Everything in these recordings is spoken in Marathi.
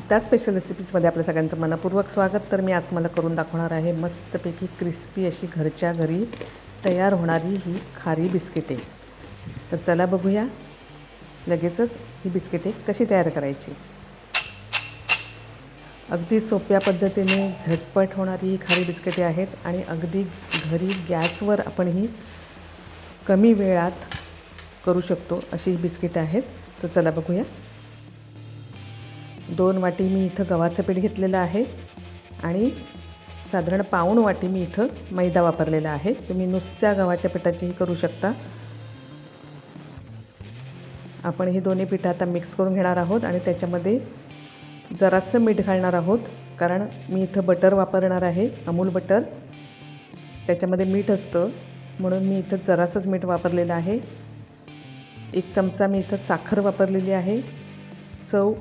गीता स्पेशल रेसिपीजमध्ये आपल्या सगळ्यांचं मनपूर्वक स्वागत. तर मी आज मला करून दाखवणार आहे मस्तपैकी क्रिस्पी अशी घरच्या घरी तयार होणारी ही खारी बिस्किटे तर चला बघूया. लगेचच ही बिस्किटे कशी तयार करायची. अगदी सोप्या पद्धतीने झटपट होणारी ही खारी बिस्किटे आहेत आणि अगदी घरी गॅसवर आपण ही कमी वेळात करू शकतो अशी ही बिस्किटं आहेत. तर चला बघूया. दोन वाटी मी इथं गव्हाचं पीठ घेतलेलं आहे आणि साधारण पाऊण वाटी मी इथं मैदा वापरलेला आहे. तुम्ही नुसत्या गव्हाच्या पिठाचीही करू शकता. आपण ही दोन्ही पिठं आता मिक्स करून घेणार आहोत आणि त्याच्यामध्ये जरासं मीठ घालणार आहोत कारण मी इथं बटर वापरणार आहे अमूल बटर. त्याच्यामध्ये मीठ असतं म्हणून मी इथं जरासंच मीठ वापरलेलं आहे. एक चमचा मी इथं साखर वापरलेली आहे. चव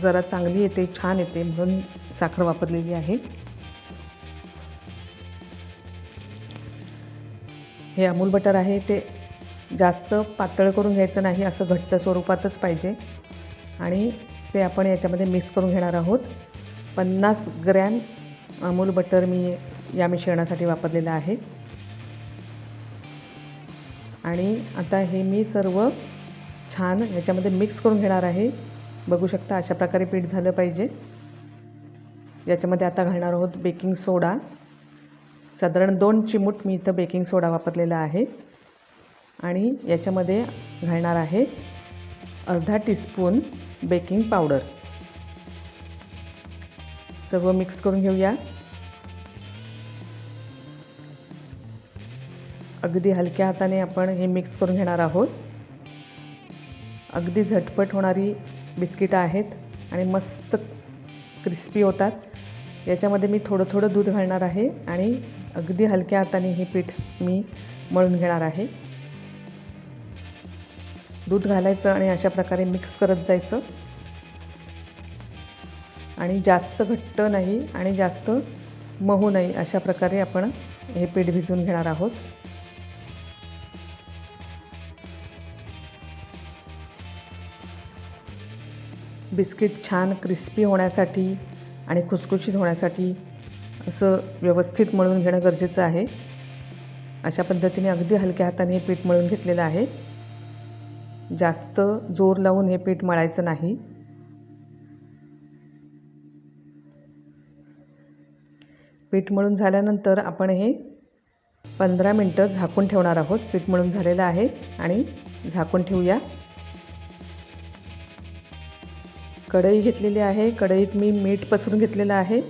जरा चांगली येते छान येते म्हणून साखर वापरलेली आहे. हे अमूल बटर आहे ते जास्त पातळ करून घ्यायचं नाही असं घट्ट स्वरूपातच पाहिजे. आणि ते आपण याच्यामध्ये मिक्स करून घेणार आहोत. पन्नास ग्रॅम अमूल बटर मी या मिश्रणासाठी वापरलेलं आहे. आणि आता हे मी सर्व छान याच्यामध्ये मिक्स करून घेणार आहे. बघू शकता अशा प्रकारे पीठ झालं पाहिजे. याच्यामध्ये आता घालणार आहोत बेकिंग सोडा. साधारण दोन चिमूट मी इथं बेकिंग सोडा वापरलेला आहे. आणि याच्यामध्ये घालणार आहे अर्धा टीस्पून बेकिंग पावडर. सर्व मिक्स करून घेऊया. अगदी हलक्या हाताने आपण हे मिक्स करून घेणार आहोत. अगदी झटपट होणारी बिस्किटं आहेत आणि मस्त क्रिस्पी होतात. याच्यामध्ये मी थोडं थोडं दूध घालणार आहे आणि अगदी हलक्या हाताने हे पीठ मी मळून घेणार आहे. दूध घालायचं आणि अशा प्रकारे मिक्स करत जायचं. आणि जास्त घट्ट नाही आणि जास्त मऊ नाही अशा प्रकारे आपण हे पीठ भिजवून घेणार आहोत. बिस्किट छान क्रिस्पी होण्यासाठी आणि खुसखुशीत होण्यासाठी असं व्यवस्थित मळून घेणं गरजेचं आहे. अशा पद्धतीने अगदी हलक्या हाताने हे पीठ मळून घेतलेलं आहे. जास्त जोर लावून हे पीठ मळायचं नाही. पीठ मळून झाल्यानंतर आपण हे पंधरा मिनटं झाकून ठेवणार आहोत. पीठ मळून झालेलं आहे आणि झाकून ठेवूया. कढई घेतलेली आहे. कढईत मी मीठ पसरून घेतलेलं आहे.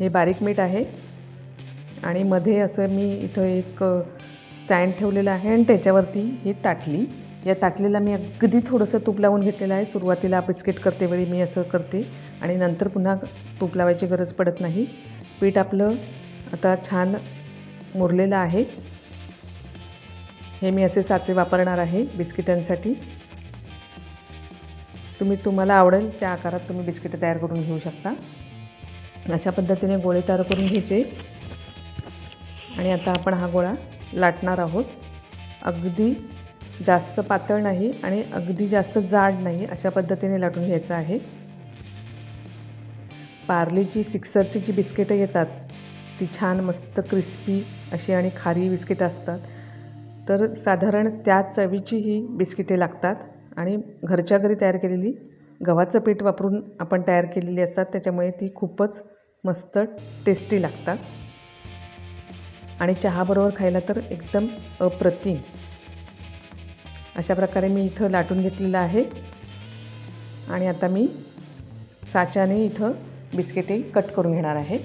हे बारीक मीठ आहे. आणि मध्ये असं मी इथं एक स्टँड ठेवलेलं आहे आणि त्याच्यावरती ही ताटली. या ताटलीला मी अगदी थोडंसं तूप लावून घेतलेलं आहे. सुरुवातीला बिस्किट करते वेळी मी असं करते. आणि नंतर पुन्हा तूप लावायची गरज पडत नाही. पीठ आपलं आता छान मुरलेलं आहे. हे मी असे साचे वापरणार आहे बिस्किटांसाठी. तुम्ही तुम्हाला आवडेल त्या आकारात तुम्ही बिस्किटं तयार करून घेऊ शकता. अशा पद्धतीने गोळे तयार करून घ्यायचे. आणि आता आपण हा गोळा लाटणार आहोत. अगदी जास्त पातळ नाही आणि अगदी जास्त जाड नाही अशा पद्धतीने लाटून घ्यायचं आहे. पार्लेची सिक्सरची जी बिस्किटं येतात ती छान मस्त क्रिस्पी अशी आणि खारी बिस्किटं असतात. तर साधारण त्या चवीची ही बिस्किटे लागतात. आणि घरच्या घरी तयार केलेली गव्हाचं पीठ वापरून आपण तयार केलेली असतात. त्याच्यामुळे ती खूपच मस्त टेस्टी लागतात. आणि चहाबरोबर खायला तर एकदम अप्रतिम. अशा प्रकारे मी इथं लाटून घेतलेलं आहे. आणि आता मी साच्याने इथं बिस्किटे कट करून घेणार आहे.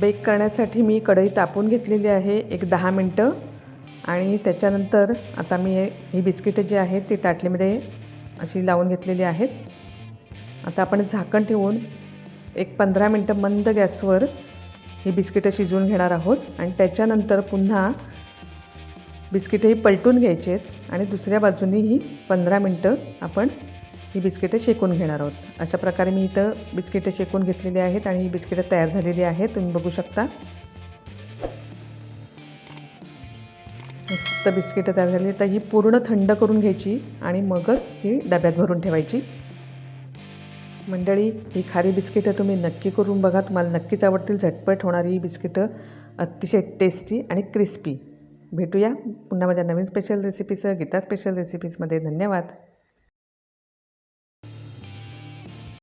बेक करण्यासाठी मी कढई तापून घेतलेली आहे. एक दहा मिनटं. आणि त्याच्यानंतर आता मी ही बिस्किटं जी आहेत ती ताटलीमध्ये अशी लावून घेतलेली आहेत. आता आपण झाकण ठेवून एक पंधरा मिनटं मंद गॅसवर ही बिस्किटं शिजवून घेणार आहोत. आणि त्याच्यानंतर पुन्हा बिस्किटं ही पलटून घ्यायची आहेत आणि दुसऱ्या बाजूनी ही पंधरा मिनटं आपण ही बिस्किटं शेकून घेणार आहोत. अशा प्रकारे मी इथं बिस्किटं शेकून घेतलेली आहेत आणि ही बिस्किटं तयार झालेली आहेत. तुम्ही बघू शकता. मस्त बिस्किटं तयार झाली तर ही पूर्ण थंड करून घ्यायची आणि मगच ही डब्यात भरून ठेवायची. मंडळी ही खारी बिस्किटं तुम्ही नक्की करून बघा. तुम्हाला नक्कीच आवडतील. झटपट होणारी ही बिस्किटं अतिशय टेस्टी आणि क्रिस्पी. भेटूया पुन्हा माझ्या नवीन स्पेशल रेसिपीसह गीता स्पेशल रेसिपीजमध्ये धन्यवाद.